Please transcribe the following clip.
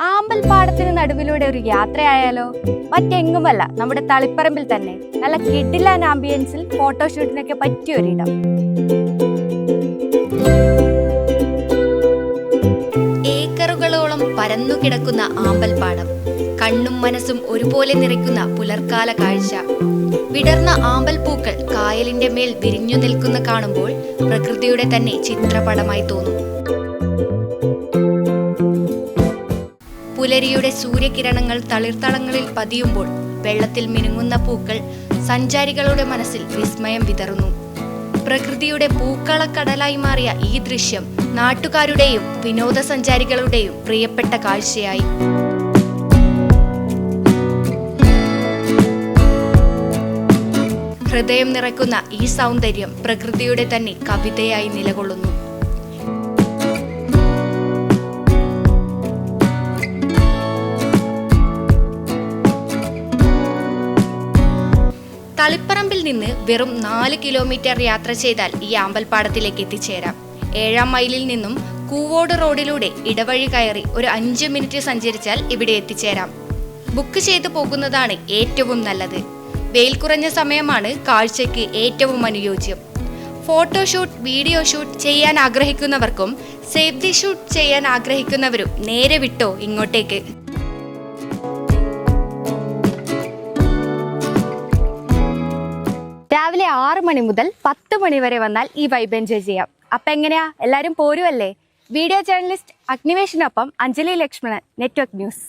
ആമ്പൽപ്പാടത്തിന് നടുവിലൂടെ ഒരു യാത്രയായാലോ? മറ്റെങ്ങുമല്ല നമ്മുടെ തളിപ്പറമ്പിൽ തന്നെ. നല്ല കിഡിലാൻ ആംബിയൻസിൽ ഫോട്ടോഷൂട്ടിനൊക്കെ പറ്റിയ ഒരിടം. ഏക്കറുകളോളം പരന്നു കിടക്കുന്ന ആമ്പൽപ്പാടം. കണ്ണും മനസ്സും ഒരുപോലെ നിറയ്ക്കുന്ന പുലർക്കാല കാഴ്ച. വിടർന്ന ആമ്പൽ പൂക്കൾ കായലിന്റെ മേൽ വിരിഞ്ഞു നിൽക്കുന്ന കാണുമ്പോൾ പ്രകൃതിയുടെ തന്നെ ചിത്രപടമായി തോന്നും. പുലരിയുടെ സൂര്യകിരണങ്ങൾ തളിർത്തളങ്ങളിൽ പതിയുമ്പോൾ വെള്ളത്തിൽ മിനുങ്ങുന്ന പൂക്കൾ സഞ്ചാരികളുടെ മനസ്സിൽ വിസ്മയം വിതറുന്നു. പ്രകൃതിയുടെ പൂക്കളക്കടലായി മാറിയ ഈ ദൃശ്യം നാട്ടുകാരുടെയും വിനോദസഞ്ചാരികളുടെയും പ്രിയപ്പെട്ട കാഴ്ചയായി. ഹൃദയം നിറയ്ക്കുന്ന ഈ സൗന്ദര്യം പ്രകൃതിയുടെ തന്നെ കവിതയായി നിലകൊള്ളുന്നു. തളിപ്പറമ്പിൽ നിന്ന് വെറും നാല് കിലോമീറ്റർ യാത്ര ചെയ്താൽ ഈ ആമ്പൽപ്പാടത്തിലേക്ക് എത്തിച്ചേരാം. ഏഴാം മൈലിൽ നിന്നും കൂവോട് റോഡിലൂടെ ഇടവഴി കയറി ഒരു അഞ്ച് മിനിറ്റ് സഞ്ചരിച്ചാൽ ഇവിടെ എത്തിച്ചേരാം. ബുക്ക് ചെയ്ത് പോകുന്നതാണ് ഏറ്റവും നല്ലത്. വെയിൽ കുറഞ്ഞ സമയമാണ് കാഴ്ചയ്ക്ക് ഏറ്റവും അനുയോജ്യം. ഫോട്ടോഷൂട്ട് വീഡിയോ ഷൂട്ട് ചെയ്യാൻ ആഗ്രഹിക്കുന്നവർക്കും സേഫ്റ്റി ഷൂട്ട് ചെയ്യാൻ ആഗ്രഹിക്കുന്നവരും നേരെ വിട്ടോ ഇങ്ങോട്ടേക്ക്. രാവിലെ ആറ് മണി മുതൽ പത്ത് മണി വരെ വന്നാൽ ഈ വൈബ് എൻജോയ് ചെയ്യാം. അപ്പൊ എങ്ങനെയാ? എല്ലാരും പോരുമല്ലേ വീഡിയോ ജേർണലിസ്റ്റ് അഗ്നിവേഷിനൊപ്പം അഞ്ജലി ലക്ഷ്മണൻ നെറ്റ്വർക്ക് ന്യൂസ്